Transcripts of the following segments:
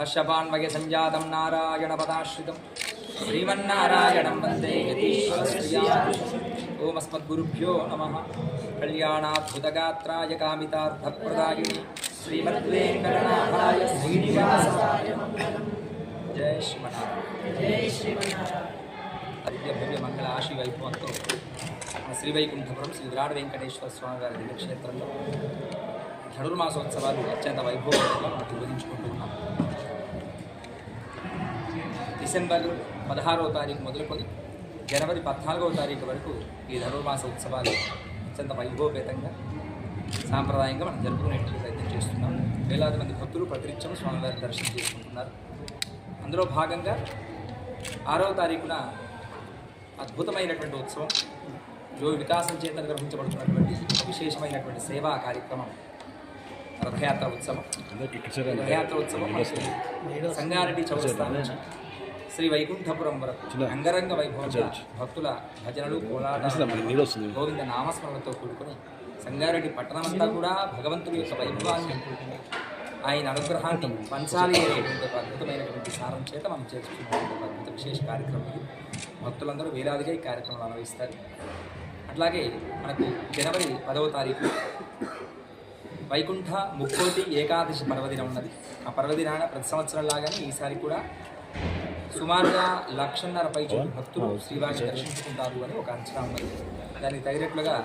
కశ్యపాన్వయ సంజాతం నారాయణ పదాశ్రితం శ్రీమన్నారాయణం వందే ఓం అస్మద్గురుభ్యో నమ. కళ్యాణాద్భుతగాత్రాయ కామితార్థప్రదాయిని. శ్రీమద్వేంకటనాథాయ. జయ శ్రీమన్నారాయణ భవ్య మంగళ ఆశి వైభవంతో మన శ్రీవైకుంఠపురం శ్రీ విరాట వెంకటేశ్వర స్వామి వారి దివ్యక్షేత్రంలో ధనుర్మాసోత్సవాలు అత్యంత వైభవంగా మనం నిర్వహించుకుంటూ ఉన్నాం. డిసెంబర్ పదహారవ తారీఖు మొదలుకొని జనవరి పద్నాలుగవ తారీఖు వరకు ఈ ధనుర్మాస ఉత్సవాలు అత్యంత వైభవపేతంగా సాంప్రదాయంగా మనం జరుపుకునేటువంటి ప్రయత్నం చేస్తున్నాం. వేలాది మంది భక్తులు ప్రతినిత్యం స్వామివారి దర్శనం చేసుకుంటున్నారు. అందులో భాగంగా ఆరవ తారీఖున అద్భుతమైనటువంటి ఉత్సవం యో వికాసం చేత నిర్వహించబడుతున్నటువంటి విశేషమైనటువంటి సేవా కార్యక్రమం రథయాత్ర ఉత్సవం. రథయాత్ర ఉత్సవం సంగారెడ్డి చౌరస్తా నుంచి శ్రీ వైకుంఠపురం వరకు అంగరంగ వైభవంగా భక్తుల భజనలు కోలాటాలు గోవింద నామస్మరణతో కూడుకొని సంగారెడ్డి పట్టణమంతా కూడా భగవంతుడి యొక్క వైభవాన్ని ఆయన అనుగ్రహాన్ని పంచాలి అనేటువంటి అద్భుతమైనటువంటి సారం చేత మనం చేసుకున్నటువంటి అద్భుత విశేష కార్యక్రమం ఇది. భక్తులందరూ వేలాదిగా ఈ కార్యక్రమాలు అనుభవిస్తారు. అట్లాగే మనకు జనవరి పదవ తారీఖు వైకుంఠ ముక్కోటి ఏకాదశి పర్వదినం ఉన్నది. ఆ పర్వదినాన ప్రతి సంవత్సరం లాగానే ఈసారి కూడా సుమారుగా లక్షన్నర పైచోటి భక్తులు శ్రీవారిని దర్శించుకుంటారు అని ఒక అంచనా ఉన్నది. దానికి తగినట్లుగా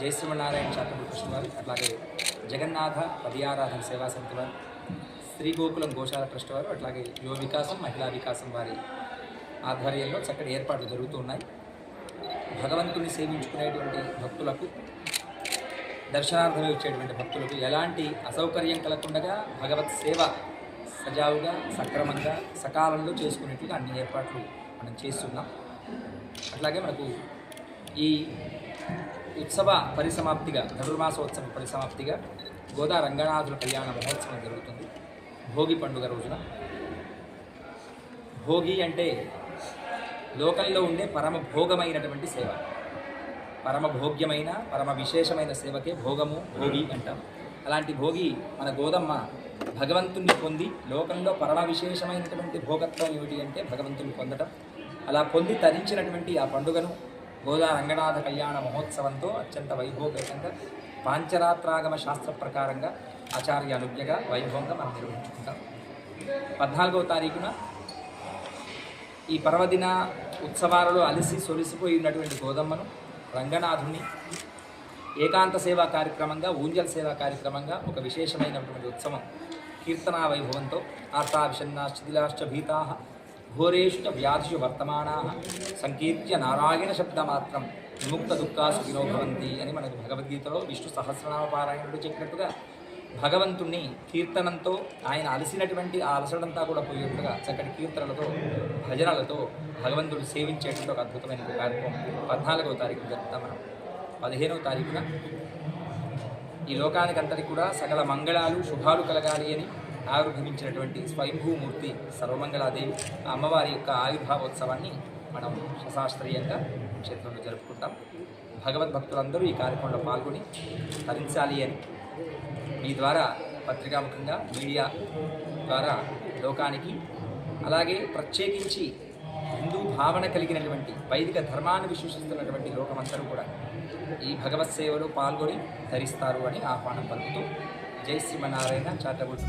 జయశ్రీమన్నారాయణ చారిటబుల్ కృష్ణ గారు అట్లాగే జగన్నాథ పదియారాధన సేవా సమితి వారు శ్రీ గోకులం గోశాల ట్రస్ట్ వారు అట్లాగే యువ వికాసం మహిళా వికాసం వారి ఆధ్వర్యంలో చక్కటి ఏర్పాట్లు జరుగుతూ ఉన్నాయి. భగవంతుని సేవించుకునేటువంటి భక్తులకు దర్శనార్థమే వచ్చేటువంటి భక్తులకు ఎలాంటి అసౌకర్యం కలగకుండా భగవత్ సేవ సజావుగా సక్రమంగా సకాలంలో చేసుకునేట్టుగా అన్ని ఏర్పాట్లు మనం చేస్తున్నాం. అట్లాగే మనకు ఈ ఉత్సవ పరిసమాప్తిగా ధనుర్మాసోత్సవ పరిసమాప్తిగా గోదా రంగనాథుల కళ్యాణ మహోత్సవం జరుగుతుంది. భోగి పండుగ రోజున. భోగి అంటే లోకంలో ఉండే పరమ భోగమైనటువంటి సేవ. పరమ భోగ్యమైన పరమ విశేషమైన సేవకే భోగము భోగి అంటాం. అలాంటి భోగి మన గోదమ్మ భగవంతుణ్ణి పొంది లోకంలో పరమ విశేషమైనటువంటి భోగత్వం ఏమిటి అంటే భగవంతుని పొందటం. అలా పొంది తరించినటువంటి ఆ పండుగను గోదా రంగనాథ కళ్యాణ మహోత్సవంతో అత్యంత వైభవపేతంగా పాంచరాత్రాగమ శాస్త్ర ప్రకారంగా ఆచార్య అనుజ్ఞగా వైభవంగా మనం నిర్వహించుకుంటాం. పద్నాలుగవ తారీఖున ఈ పర్వదిన ఉత్సవాలలో అలసి సొలిసిపోయి ఉన్నటువంటి గోదమ్మను రంగనాథుని ఏకాంత సేవా కార్యక్రమంగా ఊంజల్ సేవా కార్యక్రమంగా ఒక విశేషమైనటువంటి ఉత్సవం కీర్తనా వైభవంతో ఆర్తావిషన్నాశ్చ శిథిలాశ్చ భీతా ఘోరేష్ట వ్యాధిషు వర్తమానా సంకీర్త్య నారాయణ శబ్దమాత్రం విముక్త దుఃఖాసు భవంతి అని మనకు భగవద్గీతలో విష్ణు సహస్రనామ పారాయణుడు చెప్పినట్టుగా భగవంతుణ్ణి కీర్తనంతో ఆయన అలసినటువంటి ఆ అలసడంతా కూడా పోయేట్టుగా చక్కటి కీర్తనలతో భజనలతో భగవంతుడు సేవించేటువంటి ఒక అద్భుతమైన కార్యక్రమం. పద్నాలుగవ తారీఖు జరుపుతాం మనం. పదిహేనవ తారీఖున ఈ లోకానికి అంతటి కూడా సకల మంగళాలు శుభాలు కలగాలి అని ఆవిర్భవించినటువంటి స్వయంభూమూర్తి సర్వమంగళాదేవి అమ్మవారి యొక్క ఆవిర్భావోత్సవాన్ని మనం శశాస్త్రీయంగా క్షేత్రంలో జరుపుకుంటాం. భగవద్భక్తులందరూ ఈ కార్యక్రమంలో పాల్గొని తరించాలి అని మీ ద్వారా పత్రికాముఖంగా మీడియా ద్వారా లోకానికి అలాగే ప్రత్యేకించి హిందూ భావన కలిగినటువంటి వైదిక ధర్మాన్ని విశ్వసిస్తున్నటువంటి లోకమందరూ కూడా ఈ భగవత్ సేవలో పాల్గొని ధరిస్తారు అని ఆహ్వానం పలుకుతూ జై శ్రీమన్నారాయణ చారిటబుల్